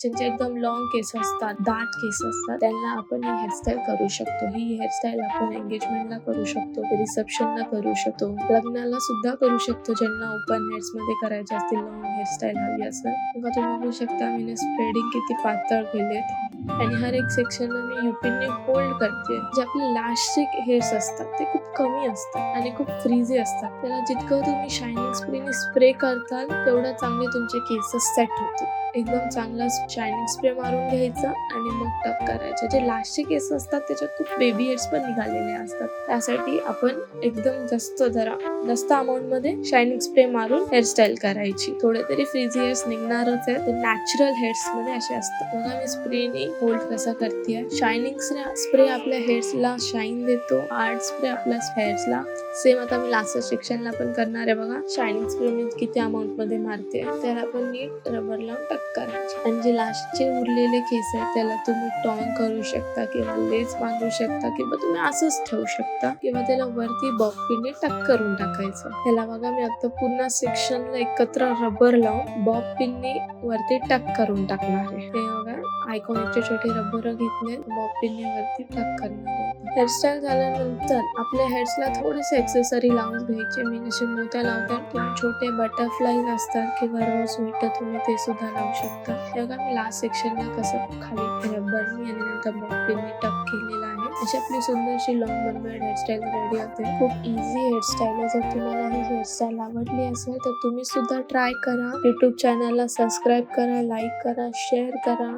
ज्यांचे एकदम लॉंग केस असतात दाट केस असतात त्यांना आपण ही हेअरस्टाईल करू शकतो. ही हेअरस्टाईल आपण एंगेजमेंटला करू शकतो रिसेप्शनला करू शकतो. लग्नाला सुद्धा करू शकतो ज्यांना ओपन हेअर्समध्ये करायचे असतील लॉंग हेअरस्टाईल हवी असेल. बघा तुम्ही बघू शकता मी स्प्रेडिंग किती पातळ केलेत. आणि हर एक सेक्शन मी युपीने होल्ड करते. जे आपले लास्टचे हेअर्स असतात ते खूप कमी असतात आणि खूप फ्रीझी असतात. त्याला जितकं तुम्ही शायनिंग स्प्रेने स्प्रे करताल तेवढं चांगले तुमचे केसेस सेट होतील. एकदम चांगला शायनिंग स्प्रे मारून घ्यायचा आणि मग टक करायचे. जे लास्टचे केस असतात त्याच्यात खूप बेबी हेड्स पण निघालेले असतात. त्यासाठी आपण एकदम जास्त जरा जास्त अमाऊंटमध्ये शायनिंग स्प्रे मारून हेअरस्टाईल करायची. थोडे तरी फ्रीझी हेअर्स निघणारच आहे ते नॅचरल हेअर्समध्ये असे असतात. बघा मी स्प्रेने होल्ड कसा करते शायनिंग स्प्रे आपल्या हेअर्सला शाईन देतो. आर्ट स्प्रे आपल्या हेअर्सला सेम आता मी लास्ट सेक्शनला पण करणार आहे बघा. शायनिंग स्प्रे मी किती अमाऊंटमध्ये मारते त्याला आपण नीट रबर लावून टक करायचे आणि जे लास्टचे उरलेले केस आहेत त्याला तुम्ही टॉन करू शकता किंवा लेस बांधू शकता किंवा तुम्ही असंच ठेवू शकता किंवा त्याला वरती बॉबपिनने टक करून टाकायचं. ह्याला बघा मी आता पूर्ण सेक्शनला एकत्र रबर लावून बॉब पिनने वरती टक करून टाकणार आहे. हे बघा आयकॉनिकचे छोटे रबर घेतले बॉब पिनने वरती टक करणार आहे. हेअरस्टाईल झाल्यानंतर आपल्या हेअर्सला थोडेसे एक्सेसरी लावून घ्यायचे. मी जसे मोत्या लावतात किंवा छोटे बटरफ्लाईज असतात किंवा रोज मिळतं तुम्ही ते सुद्धा लावू शकता. तेव्हा बघा मी लास्ट सेक्शनला कसं खाली रबरनी आणि नंतर बॉपिनने टक केलेला आहे. अशी आपली सुंदरशी लॉंग बर्बेड हेअरस्टाईल रेडी होते. खूप इझी हेअरस्टाईल आहे. जर तुम्हाला ही हेअरस्टाईल आवडली असेल तर तुम्ही सुद्धा ट्राय करा. युट्यूब चॅनलला सबस्क्राईब करा लाईक करा शेअर करा.